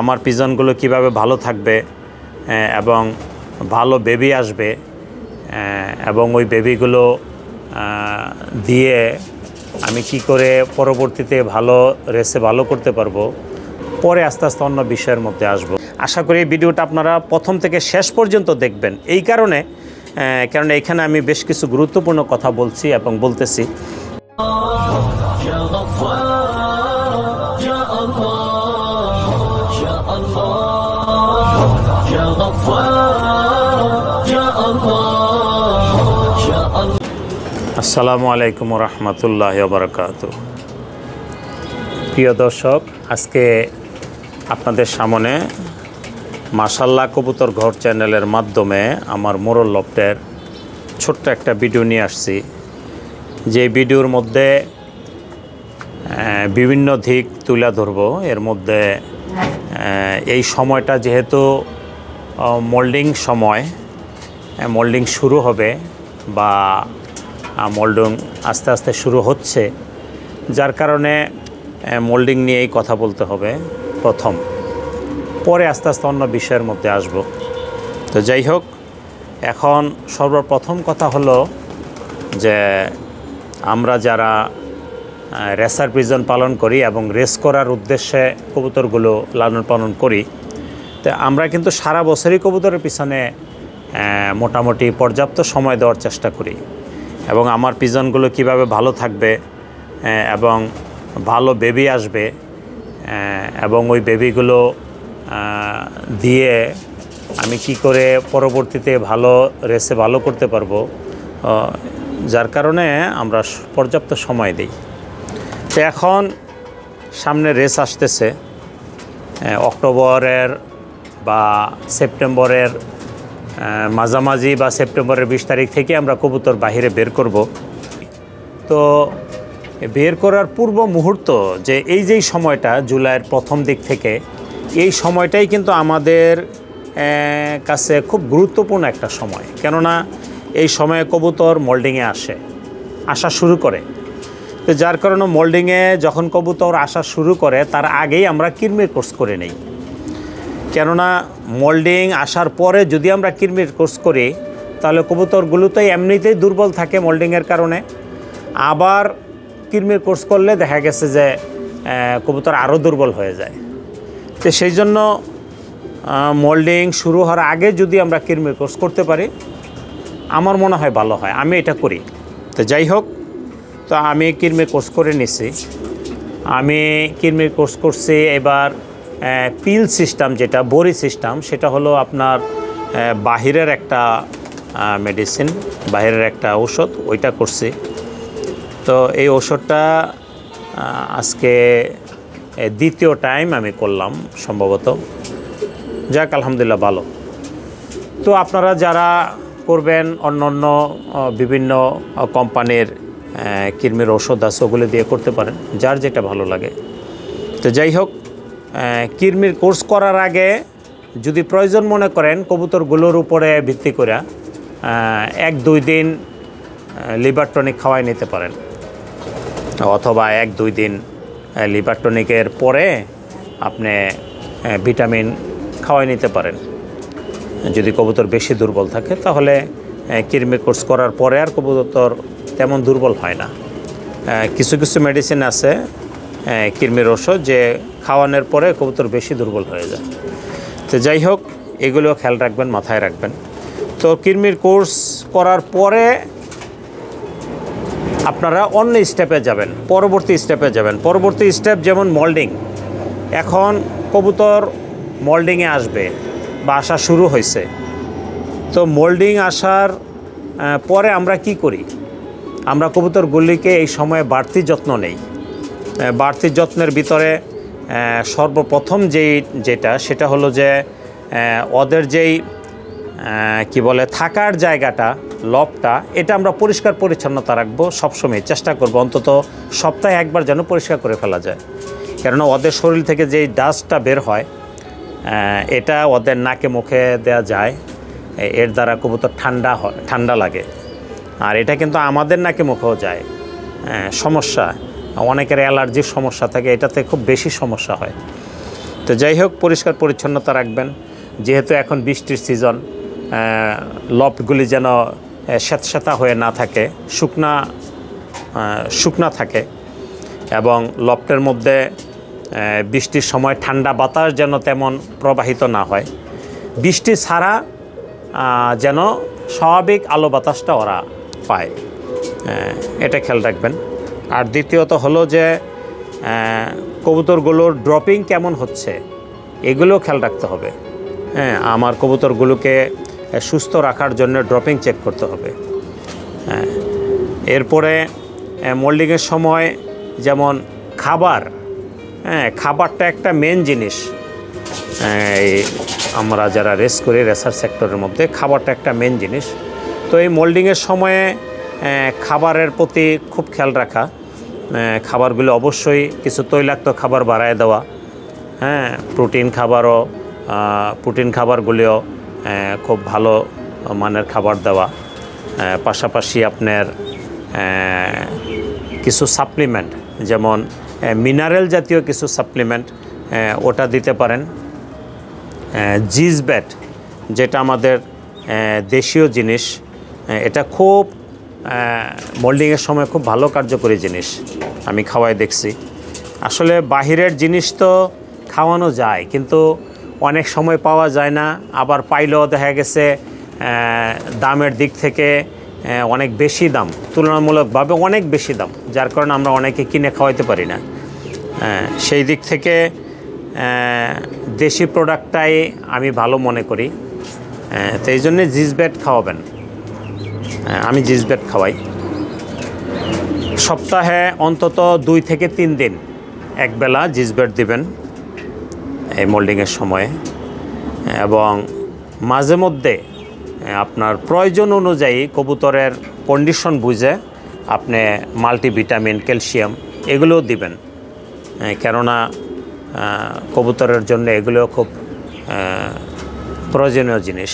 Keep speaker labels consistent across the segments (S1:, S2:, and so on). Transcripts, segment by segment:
S1: আমার পিজনগুলো কীভাবে ভালো থাকবে এবং ভালো বেবি আসবে এবং ওই বেবিগুলো দিয়ে আমি কি করে পরবর্তীতে ভালো রেসে ভালো করতে পারব, পরে আস্তে আস্তে অন্য বিষয়ের মধ্যে আসব। আশা করি এই ভিডিওটা আপনারা প্রথম থেকে শেষ পর্যন্ত দেখবেন। এই কারণে কারণ এখানে আমি বেশ কিছু গুরুত্বপূর্ণ কথা বলছি এবং বলতেছি। আসসালামু আলাইকুম রহমতুল্লাহ বারকাত প্রিয় দর্শক আজকে আপনাদের সামনে মাসাল্লাহ কবুতর ঘর চ্যানেলের মাধ্যমে আমার মোরল লফটের ছোট্ট একটা ভিডিও নিয়ে আসছি। যে ভিডিওর মধ্যে বিভিন্ন দিক তুলে ধরবো। এর মধ্যে এই সময়টা যেহেতু মোল্ডিং সময় মোল্ডিং শুরু হবে বা মোল্ডিং আস্তে আস্তে শুরু হচ্ছে, যার কারণে মোল্ডিং নিয়েই কথা বলতে হবে প্রথম। পরে আস্তে আস্তে অন্য বিষয়ের মধ্যে আসব। তো যাই হোক, এখন সর্বপ্রথম কথা হলো যে, আমরা যারা রেসার প্রিজন পালন করি এবং রেস করার উদ্দেশ্যে কবুতরগুলো লালন পালন করি তো আমরা কিন্তু সারা বছরই কবুতরের পিছনে মোটামুটি পর্যাপ্ত সময় দেওয়ার চেষ্টা করি। এবং আমার পিজনগুলো কীভাবে ভালো থাকবে এবং ভালো বেবি আসবে এবং ওই বেবিগুলো দিয়ে আমি কি করে পরবর্তীতে ভালো রেসে ভালো করতে পারব যার কারণে আমরা পর্যাপ্ত সময় দিই। তো এখন সামনে রেস আসতেছে অক্টোবরের বা সেপ্টেম্বরের মাঝামাঝি বা সেপ্টেম্বরের বিশ তারিখ থেকে আমরা কবুতর বাহিরে বের করব। তো বের করার পূর্ব মুহূর্ত যে এই যেই সময়টা জুলাইয়ের প্রথম দিক থেকে, এই সময়টাই কিন্তু আমাদের কাছে খুব গুরুত্বপূর্ণ একটা সময়। কেননা এই সময়ে কবুতর মোল্ডিংয়ে আসে, আসা শুরু করে। তো যার কারণে মোল্ডিংয়ে যখন কবুতর আসা শুরু করে, তার আগেই আমরা কিরমির কোর্স করে নেই। কেননা মোল্ডিং আসার পরে যদি আমরা কিরমির কোর্স করি, তাহলে কবুতরগুলো তো এমনিতেই দুর্বল থাকে মোল্ডিংয়ের কারণে। আবার কিরমির কোর্স করলে দেখা গেছে যে কবুতর আরও দুর্বল হয়ে যায়। তো সেই জন্য মোল্ডিং শুরু হওয়ার আগে যদি আমরা কিরমির কোর্স করতে পারি, আমার মনে হয় ভালো হয়। আমি এটা করি। তো যাই হোক, তো আমি কিরমির কোর্স করে নিছি। আমি কিরমির কোর্স করছি, এবার পিল সিস্টেম যেটা, বড়ি সিস্টেম, সেটা হলো আপনার বাহিরের একটা মেডিসিন বাহিরের একটা ঔষধ, ওইটা করছি। তো এই ওষুধটা আজকে দ্বিতীয় টাইম আমি করলাম, সম্ভবত। যাক, আলহামদুলিল্লাহ, ভালো। তো আপনারা যারা করবেন, অন্য অন্য বিভিন্ন কোম্পানির কৃমির ওষুধ আছে, ওগুলো দিয়ে করতে পারেন, যার যেটা ভালো লাগে। তো যাই হোক কৃমির কোর্স করার আগে যদি প্রয়োজন মনে করেন কবুতরগুলোর উপরে ভিত্তি করে এক, দুই দিন লিভার টনিক খাওয়াই নিতে পারেন। অথবা এক, দুই দিন লিভার টনিকের পরে আপনি ভিটামিন খাওয়াই নিতে পারেন। যদি কবুতর বেশি দুর্বল থাকে, তাহলে কৃমি কোর্স করার পরে আর কবুতর তেমন দুর্বল হয় না। কিছু কিছু মেডিসিন আছে কৃমির ওষুধ যে খাওয়ানোর পরে কবুতর বেশি দুর্বল হয়ে যায়। তো যাই হোক, এগুলো খেয়াল রাখবেন, মাথায় রাখবেন। তো কৃমির কোর্স করার পরে আপনারা অন্য স্টেপে যাবেন, পরবর্তী স্টেপে যাবেন। পরবর্তী স্টেপ যেমন মল্ডিং এখন কবুতর মল্ডিংয়ে আসবে বা আসা শুরু হয়েছে। তো মোল্ডিং আসার পরে আমরা কি করি? আমরা কবুতরগুলিকে এই সময়ে বাড়তি যত্ন নেই। বাড়তি যত্নের ভিতরে সর্বপ্রথম যেই যেটা, সেটা হলো যে ওদের যেই কি বলে, থাকার জায়গাটা, লবটা, এটা আমরা পরিষ্কার পরিচ্ছন্নতা রাখব সবসময়। চেষ্টা করব অন্তত সপ্তাহে একবার যেন পরিষ্কার করে ফেলা যায়। কেননা ওদের শরীর থেকে যেই ডাস্টটা বের হয় এটা ওদের নাকে মুখে দেওয়া যায় এর দ্বারা কবুতর ঠান্ডা হয়, ঠান্ডা লাগে। আর এটা কিন্তু আমাদের নাকে মুখেও যায়। সমস্যা। অনেকের অ্যালার্জির সমস্যা থাকে, এটাতে খুব বেশি সমস্যা হয়। তো যাই হোক, পরিষ্কার পরিচ্ছন্নতা রাখবেন। যেহেতু এখন বৃষ্টির সিজন লপগুলি যেন স্যাঁতস্যাঁতা হয়ে না থাকে, শুকনা শুকনা থাকে এবং লফটের মধ্যে বৃষ্টির সময় ঠান্ডা বাতাস যেন তেমন প্রবাহিত না হয়। বৃষ্টি ছাড়া যেন স্বাভাবিক আলো বাতাসটা ওরা পায়। এটা খেয়াল রাখবেন। আর দ্বিতীয়ত হলো যে কবুতরগুলোর ড্রপিং কেমন হচ্ছে এগুলো খেয়াল রাখতে হবে। হ্যাঁ আমার কবুতরগুলোকে সুস্থ রাখার জন্য ড্রপিং চেক করতে হবে। হ্যাঁ এরপরে মোল্ডিংয়ের সময় যেমন খাবার হ্যাঁ খাবারটা একটা মেন জিনিস। আমরা যারা রেস করি রেসার সেক্টরের মধ্যে, খাবারটা একটা মেন জিনিস। তো এই মোল্ডিংয়ের সময়ে খাবারের প্রতি খুব খেয়াল রাখা। খাবারগুলো অবশ্যই কিছু তৈলাক্ত খাবার বাড়ায় দেওয়া। হ্যাঁ প্রোটিন খাবারও প্রোটিন খাবারগুলিও খুব ভালো মানের খাবার দেওয়া। পাশাপাশি আপনার কিছু সাপ্লিমেন্ট যেমন মিনারেল জাতীয় কিছু সাপ্লিমেন্ট ওটা দিতে পারেন। জিজ জিজব্যাট যেটা আমাদের দেশীয় জিনিস এটা খুব মোল্ডিংয়ের সময় খুব ভালো কার্যকরী জিনিস, আমি খাওয়াই দেখছি। আসলে বাহিরের জিনিস তো খাওয়ানো যায়, কিন্তু অনেক সময় পাওয়া যায় না। আবার পাইলেও দেখা গেছে দামের দিক থেকে অনেক বেশি দাম, তুলনামূলকভাবে অনেক বেশি দাম, যার কারণে আমরা অনেকে কিনে খাওয়াইতে পারি না। সেই দিক থেকে দেশি প্রোডাক্টটাই আমি ভালো মনে করি। তো এই জন্যে জিজব্যাট খাওয়াবেন। আমি জিন্স জিজব্যাট খাওয়াই। সপ্তাহে অন্তত দুই থেকে তিন দিন একবেলা জিজব্যাট দিবেন এই মোল্ডিংয়ের সময়ে। এবং মাঝে মধ্যে আপনার প্রয়োজন অনুযায়ী কবুতরের কন্ডিশন বুঝে আপনি মাল্টিভিটামিন, ক্যালসিয়াম এগুলোও দিবেন। কেননা কবুতরের জন্য এগুলো খুব প্রয়োজনীয় জিনিস।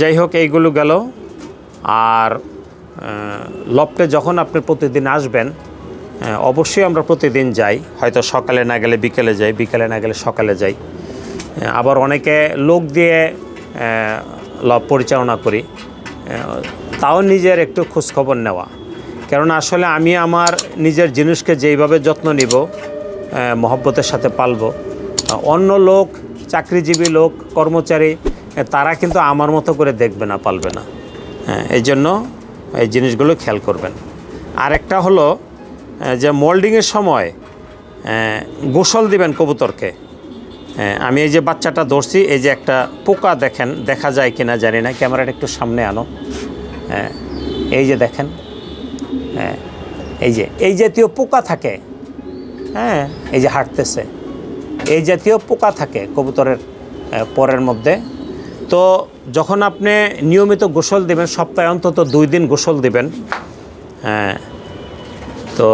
S1: যাই হোক, এইগুলো গেল। আর লফটে যখন আপনি প্রতিদিন আসবেন অবশ্যই আমরা প্রতিদিন যাই। হয়তো সকালে না গেলে বিকেলে যাই, বিকেলে না গেলে সকালে যাই। আবার অনেকে লোক দিয়ে লব পরিচালনা করি। তাও নিজের একটু খোঁজখবর নেওয়া। কারণ আসলে আমি আমার নিজের জিনিসকে যেইভাবে যত্ন নিব মহব্বতের সাথে পালবো অন্য লোক, চাকরিজীবী লোক, কর্মচারী তারা কিন্তু আমার মতো করে দেখবে না, পালবে না। এই জন্য এই জিনিসগুলো খেয়াল করবেন। আরেকটা হলো যে মোল্ডিংয়ের সময় গোসল দিবেন কবুতরকে। হ্যাঁ, আমি এই যে বাচ্চাটা ধরছি এই যে একটা পোকা দেখেন দেখা যায় কি না জানি না ক্যামেরাটা একটু সামনে আনো। হ্যাঁ এই যে দেখেন হ্যাঁ এই যে এই জাতীয় পোকা থাকে। হ্যাঁ এই যে হাঁটতেছে এই জাতীয় পোকা থাকে কবুতরের পরের মধ্যে। তো যখন আপনি নিয়মিত গোসল দেবেন সপ্তাহে অন্তত দুই দিন গোসল দেবেন হ্যাঁ তো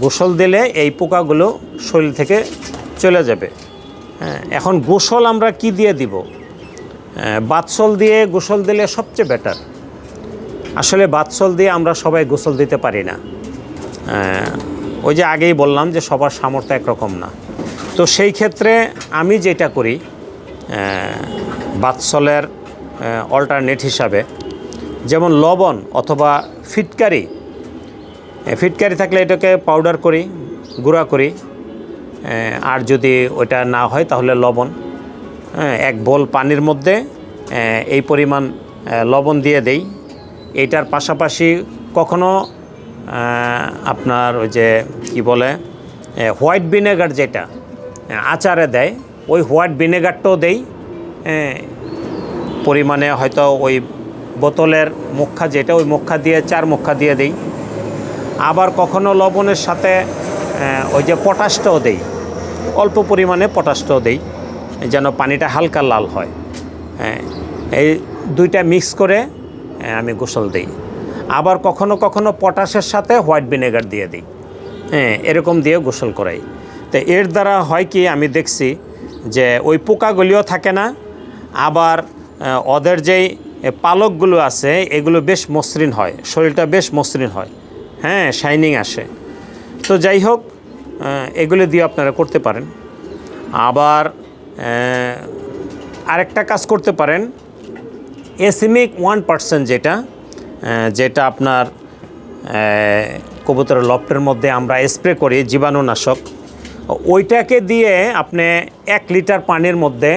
S1: গোসল দিলে এই পোকাগুলো শরীর থেকে চলে যাবে হ্যাঁ এখন গোসল আমরা কি দিয়ে দিব? হ্যাঁ, বাতসল দিয়ে গোসল দিলে সবচেয়ে বেটার আসলে বাতসল দিয়ে আমরা সবাই গোসল দিতে পারি না আহ, ওই যে আগেই বললাম যে সবার সামর্থ্য একরকম না। তো সেই ক্ষেত্রে আমি যেটা করি বাতসলের অল্টারনেট হিসাবে। যেমন লবণ অথবা ফিটকারি ফিটকারি থাকলে এটাকে পাউডার করি, গুঁড়া করি। আর যদি ওটা না হয় তাহলে লবণ। এক বোল পানির মধ্যে এই পরিমাণ লবণ দিয়ে দেই। এইটার পাশাপাশি কখনো আপনার ওই যে কি বলে হোয়াইট ভিনেগার যেটা আচারে দেয় ওই হোয়াইট ভিনেগারটাও দেই এ, পরিমাণে হয়তো ওই বোতলের মুখা যেটা ওই মুখা দিয়ে চার মুখা দিয়ে দেই। আবার কখনো লবণের সাথে ওই যে পটাশটাও দেই অল্প পরিমাণে পটাশটাও দেই যেন পানিটা হালকা লাল হয়। হ্যাঁ এই দুইটা মিক্স করে আমি গোসল দিই। আবার কখনো কখনো পটাশের সাথে হোয়াইট ভিনেগার দিয়ে দিই। হ্যাঁ এরকম দিয়ে গোসল করাই। তো এর দ্বারা হয় কি আমি দেখছি যে ওই পোকাগুলিও থাকে না, আবার ওদের যেই পালকগুলো আছে, এগুলো বেশ মসৃণ হয়, শরীরটা বেশ মসৃণ হয়। হ্যাঁ শাইনিং আসে। তো যাই হোক এগুলো দিয়ে আপনারা করতে পারেন। আবার আরেকটা কাজ করতে পারেন। এসিমিক ওয়ান পার্সেন্ট যেটা যেটা আপনার কবুতরের লফটের মধ্যে আমরা স্প্রে করি, জীবাণুনাশক। ওইটাকে দিয়ে আপনি এক লিটার পানির মধ্যে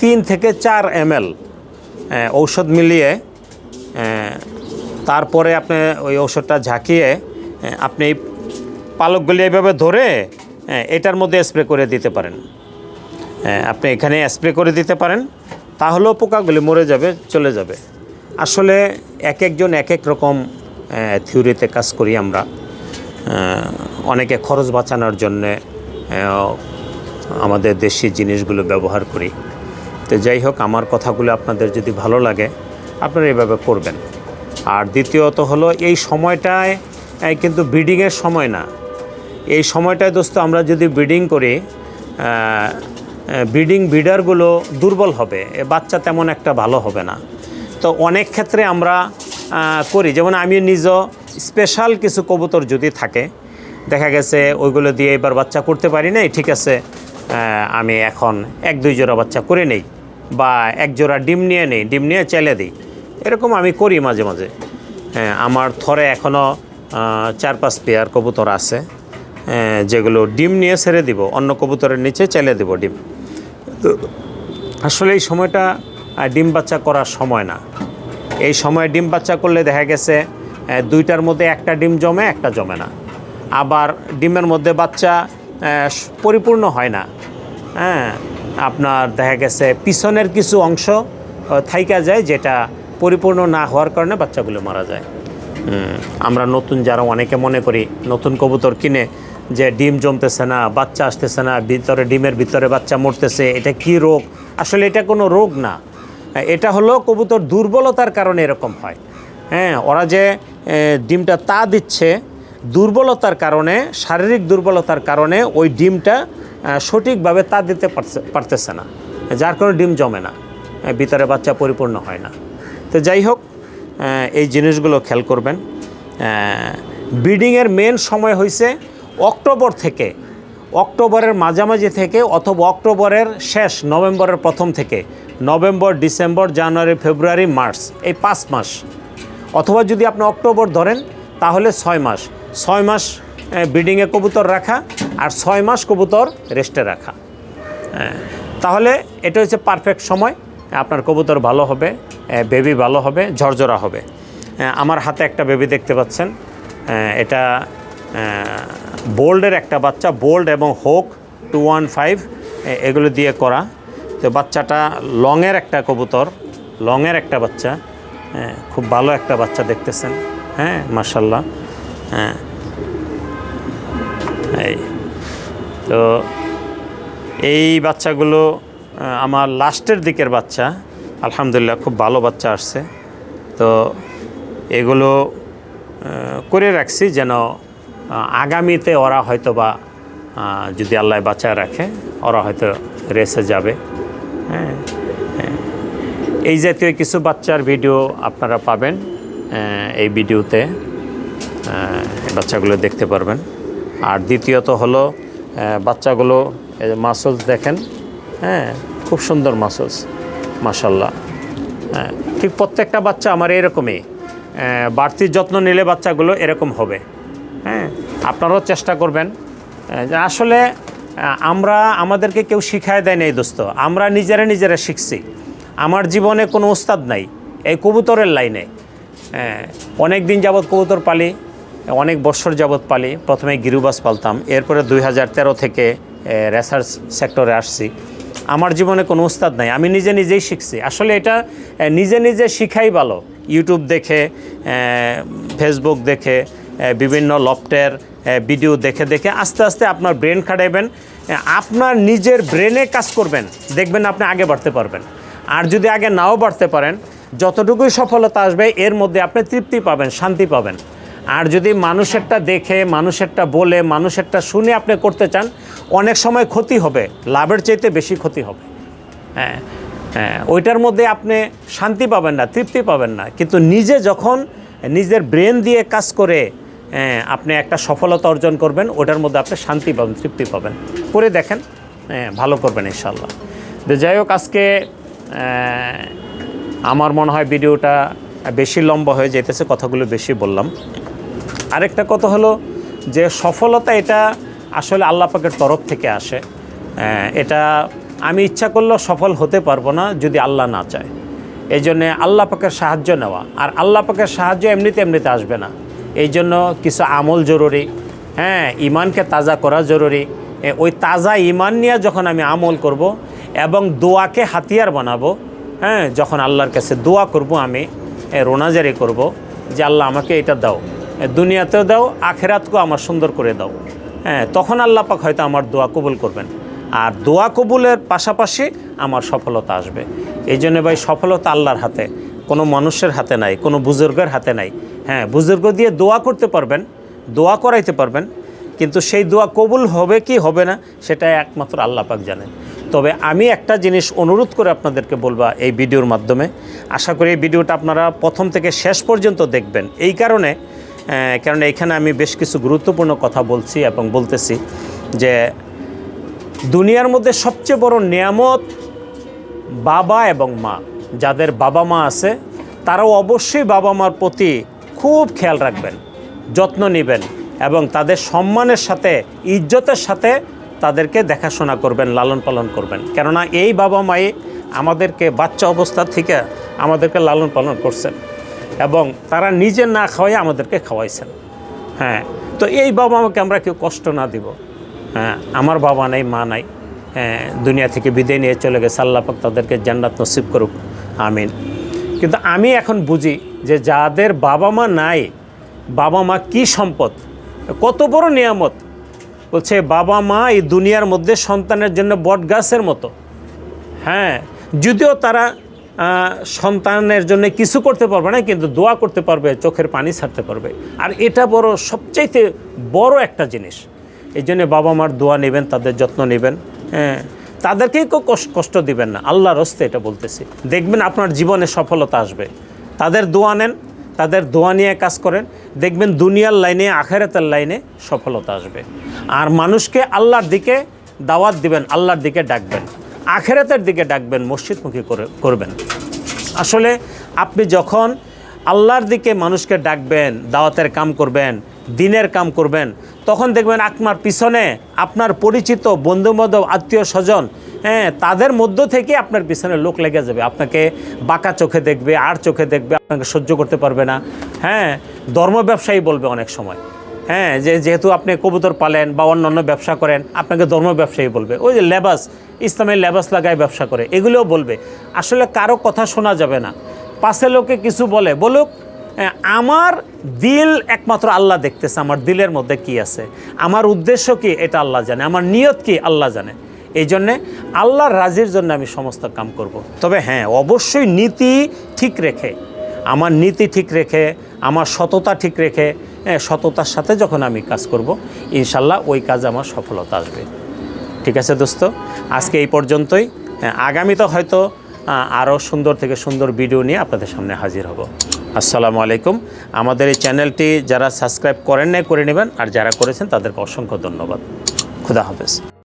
S1: তিন থেকে চার এম এল ঔষধ মিলিয়ে তারপরে আপনি ওই ঔষধটা ঝাঁকিয়ে আপনি পালকগুলি এইভাবে ধরে এটার মধ্যে স্প্রে করে দিতে পারেন। আপনি এখানে স্প্রে করে দিতে পারেন, তাহলেও পোকাগুলি মরে যাবে, চলে যাবে। আসলে এক একজন এক এক রকম থিওরিতে কাজ করি আমরা অনেকে খরচ বাঁচানোর জন্যে আমাদের দেশি জিনিসগুলো ব্যবহার করি। তো যাই হোক, আমার কথাগুলো আপনাদের যদি ভালো লাগে, আপনারা এভাবে করবেন। আর দ্বিতীয়ত হলো, এই সময়টায় কিন্তু ব্রিডিংয়ের সময় না। এই সময়টায় দোস্ত, আমরা যদি ব্রিডিং করি ব্রিডিং ব্রিডারগুলো দুর্বল হবে বাচ্চা তেমন একটা ভালো হবে না। তো অনেক ক্ষেত্রে আমরা করি। যেমন আমি নিজ স্পেশাল কিছু কবুতর যদি থাকে দেখা গেছে ওইগুলো দিয়ে এবার বাচ্চা করতে পারি নাই, ঠিক আছে। আমি এখন এক দুই জোড়া বাচ্চা করে নেই বা এক জোড়া ডিম নিয়ে নেই, ডিম নিয়ে চেলে দিই। এরকম আমি করি মাঝে মাঝে। হ্যাঁ আমার থরে এখনও চার পাঁচ পেয়ার কবুতর আছে। যেগুলো ডিম নিয়ে ছেড়ে দিব, অন্য কবুতরের নিচে চেলে দিব ডিম। তো আসলে এই সময়টা ডিম বাচ্চা করার সময় না। এই সময় ডিম বাচ্চা করলে দেখা গেছে দুইটার মধ্যে একটা ডিম জমে, একটা জমে না। আবার ডিমের মধ্যে বাচ্চা পরিপূর্ণ হয় না। হ্যাঁ আপনার দেখা গেছে পিছনের কিছু অংশ থাইকা যায় যেটা পরিপূর্ণ না হওয়ার কারণে বাচ্চাগুলো মারা যায়। আমরা নতুন যারা অনেকে মনে করি, নতুন কবুতর কিনে যে ডিম জমতেছে না, বাচ্চা আসতেছে না, ভিতরে ডিমের ভিতরে বাচ্চা মরতেছে, এটা কি রোগ? আসলে এটা কোনো রোগ না। এটা হলো কবুতর দুর্বলতার কারণে এরকম হয়। হ্যাঁ ওরা যে ডিমটা তা দিচ্ছে দুর্বলতার কারণে, শারীরিক দুর্বলতার কারণে ওই ডিমটা সঠিকভাবে তা দিতে পারছে, পারতেছে না। যার কারণে ডিম জমে না। ভিতরে বাচ্চা পরিপূর্ণ হয় না। তো যাই হোক এই জিনিসগুলো খেয়াল করবেন। ব্রিডিংয়ের মেন সময় হয়েছে অক্টোবর থেকে, অক্টোবরের মাঝামাঝি থেকে অথবা অক্টোবরের শেষ, নভেম্বরের প্রথম থেকে, November, December, January, February, March, এই পাঁচ মাস। অথবা যদি আপনি অক্টোবর ধরেন, তাহলে ছয় মাস। ছয় মাস ব্রিডিংয়ে কবুতর রাখা আর ছয় মাস কবুতর রেস্টে রাখা। তাহলে এটা হচ্ছে পারফেক্ট সময়। আপনার কবুতর ভালো হবে বেবি ভালো হবে, ঝরঝরা হবে। আমার হাতে একটা বেবি দেখতে পাচ্ছেন। এটা বোল্ডের একটা বাচ্চা, বোল্ড এবং হোক টু ওয়ান ফাইভ এগুলো দিয়ে করা। তো বাচ্চাটা লংয়ের একটা কবুতর, লংয়ের একটা বাচ্চা। খুব ভালো একটা বাচ্চা দেখতেছেন। হ্যাঁ মার্শাল্লাহ হ্যাঁ এই তো এই বাচ্চাগুলো আমার লাস্টের দিকের বাচ্চা, আলহামদুলিল্লাহ খুব ভালো বাচ্চা আসছে। তো এগুলো করে রাখছি যেন আগামীতে ওরা হয়তো বা যদি আল্লাহ বাঁচায় রাখে, ওরা হয়তো রেসে যাবে। হ্যাঁ হ্যাঁ। এই জাতীয় কিছু বাচ্চার ভিডিও আপনারা পাবেন এই ভিডিওতে বাচ্চাগুলো দেখতে পারবেন। আর দ্বিতীয়ত হলো বাচ্চাগুলো মাসলস দেখেন হ্যাঁ খুব সুন্দর মাসলস মাসাল্লাহ হ্যাঁ ঠিক প্রত্যেকটা বাচ্চা আমার এরকমই বাড়তি যত্ন নিলে বাচ্চাগুলো এরকম হবে হ্যাঁ আপনারাও চেষ্টা করবেন আসলে আমরা আমাদেরকে কেউ শিখায় দেয় নাই দোস্ত, আমরা নিজেরা নিজেরা শিখছি, আমার জীবনে কোনো উস্তাদ নাই, এই কবুতরের লাইনে অনেক দিন যাবৎ কবুতর পালি অনেক বছর যাবৎ পালি, প্রথমে গিরুবাস পালতাম, এরপরে দুই হাজার তেরো থেকে রেসার্চ সেক্টরে আসছি। আমার জীবনে কোনো উস্তাদ নাই, আমি নিজে নিজেই শিখছি। আসলে এটা নিজে নিজে শিখাই ভালো। ইউটিউব দেখে ফেসবুক দেখে বিভিন্ন লফটের ভিডিও দেখে দেখে আস্তে আস্তে আপনার ব্রেন খাটাইবেন আপনার নিজের ব্রেনে কাজ করবেন, দেখবেন আপনি আগে বাড়তে পারবেন। আর যদি আগে নাও বাড়তে পারেন, যতটুকুই সফলতা আসবে, এর মধ্যে আপনি তৃপ্তি পাবেন, শান্তি পাবেন। আর যদি মানুষেরটা দেখে মানুষেরটা বলে মানুষেরটা শুনে আপনি করতে চান অনেক সময় ক্ষতি হবে লাভের চাইতে বেশি ক্ষতি হবে। হ্যাঁ হ্যাঁ ওইটার মধ্যে আপনি শান্তি পাবেন না তৃপ্তি পাবেন না। কিন্তু নিজে যখন নিজের ব্রেন দিয়ে কাজ করে হ্যাঁ, আপনি একটা সফলতা অর্জন করবেন ওটার মধ্যে আপনি শান্তি পাবেন তৃপ্তি পাবেন। করে দেখেন হ্যাঁ ভালো করবেন ইনশাল্লাহ তো যাই হোক আজকে আমার মনে হয় ভিডিওটা বেশি লম্বা হয়ে যেতেছে কথাগুলো বেশি বললাম। আরেকটা কথা হলো যে সফলতা এটা আসলে আল্লাহ পাকের তরফ থেকে আসে। এটা আমি ইচ্ছা করলেও সফল হতে পারব না যদি আল্লাহ না চায়। এই জন্যে আল্লাহ পাকের সাহায্য নেওয়া। আর আল্লাহ পাকের সাহায্য এমনিতে এমনিতে আসবে না। এই জন্য কিছু আমল জরুরি। হ্যাঁ ইমানকে তাজা করা জরুরি। ওই তাজা ইমান নিয়ে যখন আমি আমল করব এবং দোয়াকে হাতিয়ার বানাবো হ্যাঁ যখন আল্লাহর কাছে দোয়া করব আমি রোনাজারি করব যে আল্লাহ আমাকে এটা দাও। দুনিয়াতেও দাও, আখেরাতকেও আমার সুন্দর করে দাও। হ্যাঁ তখন আল্লাহ পাক হয়তো আমার দোয়া কবুল করবেন। আর দোয়া কবুলের পাশাপাশি আমার সফলতা আসবে। এই জন্য ভাই, সফলতা আল্লাহর হাতে, কোনো মানুষের হাতে নাই, কোনো বুজুর্গের হাতে নাই। হ্যাঁ বুজুর্গ দিয়ে দোয়া করতে পারবেন, দোয়া করাইতে পারবেন, কিন্তু সেই দোয়া কবুল হবে কি হবে না, সেটা একমাত্র আল্লাহ পাক জানেন। তবে আমি একটা জিনিস অনুরোধ করে আপনাদেরকে বলবা এই ভিডিওর মাধ্যমে। আশা করি এই ভিডিওটা আপনারা প্রথম থেকে শেষ পর্যন্ত দেখবেন। এই কারণে কারণ এখানে আমি বেশ কিছু গুরুত্বপূর্ণ কথা বলছি এবং বলতেছি যে দুনিয়ার মধ্যে সবচেয়ে বড় নিয়ামত বাবা এবং মা। যাদের বাবা মা আছে, তারাও অবশ্যই বাবা মার প্রতি খুব খেয়াল রাখবেন, যত্ন নেবেন এবং তাদের সম্মানের সাথে, ইজ্জতের সাথে তাদেরকে দেখাশোনা করবেন, লালন পালন করবেন। কেননা এই বাবা মাই আমাদেরকে বাচ্চা অবস্থা থেকে আমাদেরকে লালন পালন করছেন। এবং তারা নিজে না খাওয়াই আমাদেরকে খাওয়াইছেন। হ্যাঁ তো এই বাবা আমাকে আমরা কেউ কষ্ট না দিব। হ্যাঁ আমার বাবা নাই, মা নাই। হ্যাঁ দুনিয়া থেকে বিদায় নিয়ে চলে গেছে, আল্লাহ পাক তাদেরকে জান্নাত নসিব করুক। আমিন। কিন্তু আমি এখন বুঝি যে যাদের বাবা মা নাই, বাবা মা কি সম্পদ? কত বড় নিয়ামত। বলছে, বাবা মা এই দুনিয়ার মধ্যে সন্তানের জন্য বট গাছের মতো। হ্যাঁ যদিও তারা সন্তানের জন্য কিছু করতে পারবে না, কিন্তু দোয়া করতে পারবে, চোখের পানি ছাড়তে পারবে। আর এটা বড়, সবচাইতে বড় একটা জিনিস। এই জন্য বাবা মার দোয়া নেবেন, তাদের যত্ন নেবেন। হ্যাঁ তাদেরকেই কেউ কষ- কষ্ট দিবেন না। আল্লাহর হস্তে এটা বলতেছি। দেখবেন আপনার জীবনে সফলতা আসবে। তাদের দোয়া নেন, তাদের দোয়া নিয়ে কাজ করেন। দেখবেন দুনিয়ার লাইনে, আখেরাতের লাইনে সফলতা আসবে। আর মানুষকে আল্লাহর দিকে দাওয়াত দিবেন, আল্লাহর দিকে ডাকবেন। আখেরাতের দিকে ডাকবেন, মসজিদমুখী করে, করবেন। আসলে আপনি যখন আল্লাহর দিকে মানুষকে ডাকবেন, দাওয়াতের কাম করবেন, দিনের কাম করবেন, তখন দেখবেন আপনার পিছনে আপনার পরিচিত বন্ধুবান্ধব, আত্মীয় স্বজন হ্যাঁ তাদের মধ্য থেকে আপনার পিছনে লোক লেগে যাবে। আপনাকে বাঁকা চোখে দেখবে, আর চোখে দেখবে, আপনাকে সহ্য করতে পারবে না। হ্যাঁ ধর্ম ব্যবসায়ী বলবে অনেক সময়। হ্যাঁ যে যেহেতু আপনি কবুতর পালেন বা অন্যান্য ব্যবসা করেন, আপনাকে ধর্ম ব্যবসায়ী বলবে। ওই যে লেবাস ইসলামের লেবাস লাগায় ব্যবসা করে, এগুলোও বলবে। আসলে কারও কথা শোনা যাবে না। পাশে লোকে কিছু বলে, বলুক আমার দিল একমাত্র আল্লাহ দেখতেছে, আমার দিলের মধ্যে কি আছে? আমার উদ্দেশ্য কি? এটা আল্লাহ জানে। আমার নিয়ত কি? আল্লাহ জানে। এই জন্যে আল্লাহর রাজির জন্য আমি সমস্ত কাম করব। তবে হ্যাঁ অবশ্যই নীতি ঠিক রেখে আমার নীতি ঠিক রেখে, আমার সততা ঠিক রেখে সততার সাথে যখন আমি কাজ করব, ইনশাল্লাহ ওই কাজ আমার সফলতা আসবে। ঠিক আছে দোস্ত? আজকে এই পর্যন্তই। আগামীতে হয়তো আরও সুন্দর থেকে সুন্দর ভিডিও নিয়ে আপনাদের সামনে হাজির হব। আসসালামু আলাইকুম। আমাদের এই চ্যানেলটি যারা সাবস্ক্রাইব করেন নাই, করে নেবেন। আর যারা করেছেন, তাদেরকে অসংখ্য ধন্যবাদ। খুদা হাফেজ।